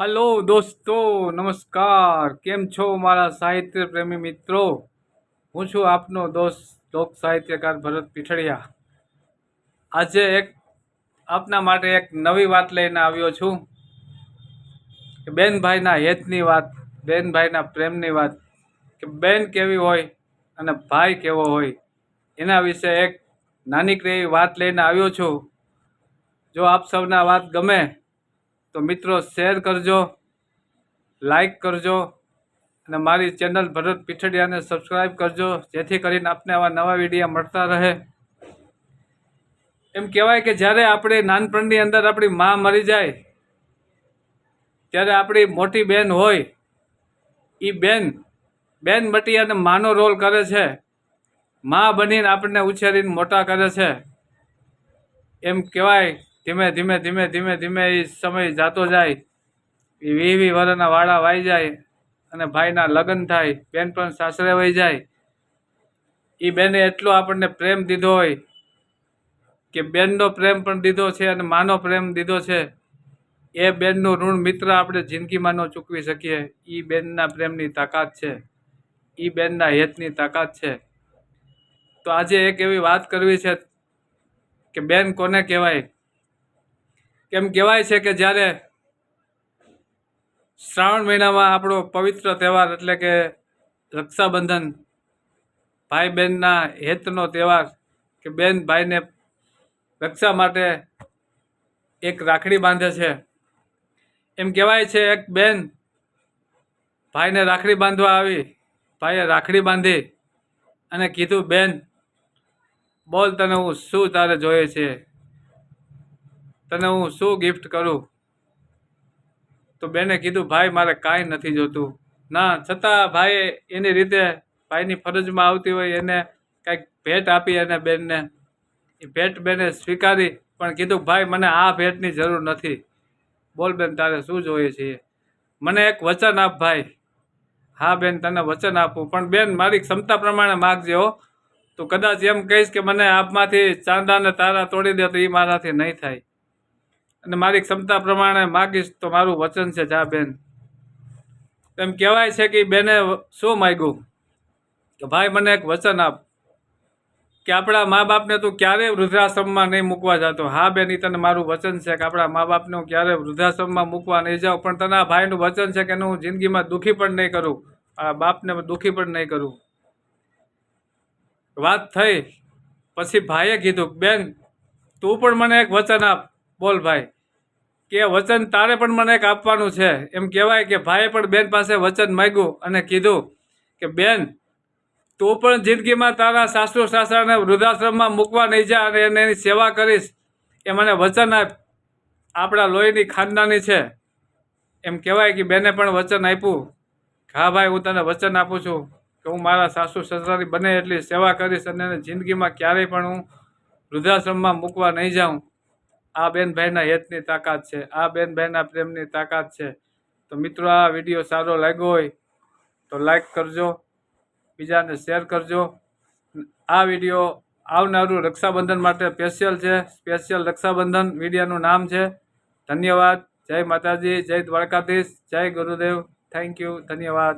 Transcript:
Hello દોસ્તો, નમસ્કાર. કેમ છો મારા સાહિત્ય પ્રેમી મિત્રો? હું છું આપનો દોસ્ત, લોક સાહિત્યકાર ભરત પીઠડિયા. આજે એક આપના માટે એક નવી વાત લઈને આવ્યો છું. કે બેનભાઈના હેતની વાત, બેનભાઈના પ્રેમની વાત, કે બેન કેવી હોય અને ભાઈ કેવો હોય, એના વિશે એક નાનીકડી વાત લઈને આવ્યો છું. જો આપ સૌના વાત ગમે તો મિત્રો શેર કરજો લાઈક કરજો, અને મારી ચેનલ ભરત પીઠડિયાને સબસ્ક્રાઈબ કરજો, જેથી કરીને આપને આવા નવા વિડીયા મળતા રહે. એમ કહેવાય કે જ્યારે આપણે નાનપણની અંદર આપણી મા મરી જાય, ત્યારે આપણી મોટી બેન હોય એ બેન બેન મટી અને માનો રોલ કરે છે. મા બનીને આપણને ઉછેરીને મોટા કરે છે. એમ કહેવાય ધીમે ધીમે ધીમે ધીમે ધીમે એ સમય જાતો જાય. એ વીવી વરના વાળા વાઈ જાય અને ભાઈના લગ્ન થાય, બેન પણ સાસરે વહી જાય. એ બેને એટલો આપણને પ્રેમ દીધો હોય કે બેનનો પ્રેમ પણ દીધો છે અને માનો પ્રેમ દીધો છે. એ બેનનું ઋણ મિત્ર આપણે જિંદગીમાં ન ચૂકવી શકીએ. એ બેનના પ્રેમની તાકાત છે. એ બેનના હેતની તાકાત છે. તો આજે એક એવી વાત કરવી છે કે બેન કોને કહેવાય? કેમ કહેવાય છે કે જ્યારે શ્રાવણ મહિનામાં આપણો પવિત્ર તહેવાર એટલે કે રક્ષાબંધન ભાઈ બહેનના હેતનો તહેવાર કે બેન ભાઈને રક્ષા માટે એક રાખડી બાંધે છે. એમ કહેવાય છે એક બેન ભાઈને રાખડી બાંધવા આવી, ભાઈએ રાખડી બાંધી અને કીધું, બેન, બોલ તને હું શું તારે જોઈએ છે? તને હું શું ગિફ્ટ કરું? તો બેને કીધું, ભાઈ, મારે કાંઈ નથી જોતું. ના, છતાં ભાઈએ એની રીતે ભાઈની ફરજમાં આવતી હોય એને કાંઈક ભેટ આપી અને બેનને. એ ભેટ બેને સ્વીકારી, પણ કીધું, ભાઈ, મને આ ભેટની જરૂર નથી. બોલ બેન, તારે શું જોઈએ છીએ મને એક વચન આપ, ભાઈ. હા, બેન, તને વચન આપું. પણ બેન, મારી ક્ષમતા પ્રમાણે માગજે તો કદાચ એમ કહીશ કે મને આપમાંથી ચાંદા ને તારા તોડી દે, તો એ મારાથી નહીં થાય. અને મારી ક્ષમતા પ્રમાણે માગીશ તો મારું વચન છે જા બેન. એમ કહેવાય છે કે બેને શું માગ્યું? કે ભાઈ, મને એક વચન આપ. કે આપણા મા બાપને તું ક્યારેય વૃદ્ધાશ્રમમાં નહીં મૂકવા જતો. હા બેન એ તને મારું વચન છે કે આપણા મા બાપને હું ક્યારેય વૃદ્ધાશ્રમમાં મૂકવા નહીં જાઉં. પણ તને આ ભાઈનું વચન છે કે એને હું જિંદગીમાં દુઃખી પણ નહીં કરું. આ બાપને દુઃખી પણ નહીં કરું. વાત થઈ. પછી ભાઈએ કીધું, બેન, તું પણ મને એક વચન આપ. બોલ ભાઈ. કે વચન તારે પણ મને એક આપવાનું છે. એમ કહેવાય કે ભાઈએ પણ બેન પાસે વચન માગ્યું અને કીધું કે, બેન, તું પણ જિંદગીમાં તારા સાસુ સાસરાને વૃદ્ધાશ્રમમાં મૂકવા નહીં જા અને એને એની સેવા કરીશ. એ મને વચન આપ, આપણા લોહીની ખાનદાની છે. એમ કહેવાય કે બેને પણ વચન આપ્યું. હા ભાઈ, હું તને વચન આપું છું કે હું મારા સાસુ સસરાની બને એટલી સેવા કરીશ અને એને જિંદગીમાં ક્યારેય પણ હું વૃદ્ધાશ્રમમાં મૂકવા નહીં જાઉં. આ બેન ભાઈના હેતની તાકાત છે, આ બેન ભાઈના પ્રેમની તાકાત છે. તો મિત્રો, આ વીડિયો સારો લાગ્યો હોય તો લાઈક કરજો, બીજાને શેર કરજો. આ વીડિયો આવનારું રક્ષાબંધન માટે સ્પેશિયલ છે, સ્પેશિયલ રક્ષાબંધન મીડિયાનું નામ છે. ધન્યવાદ. જય માતાજી, જય દ્વારકાધીશ, જય ગુરુદેવ. થેન્ક યુ, ધન્યવાદ.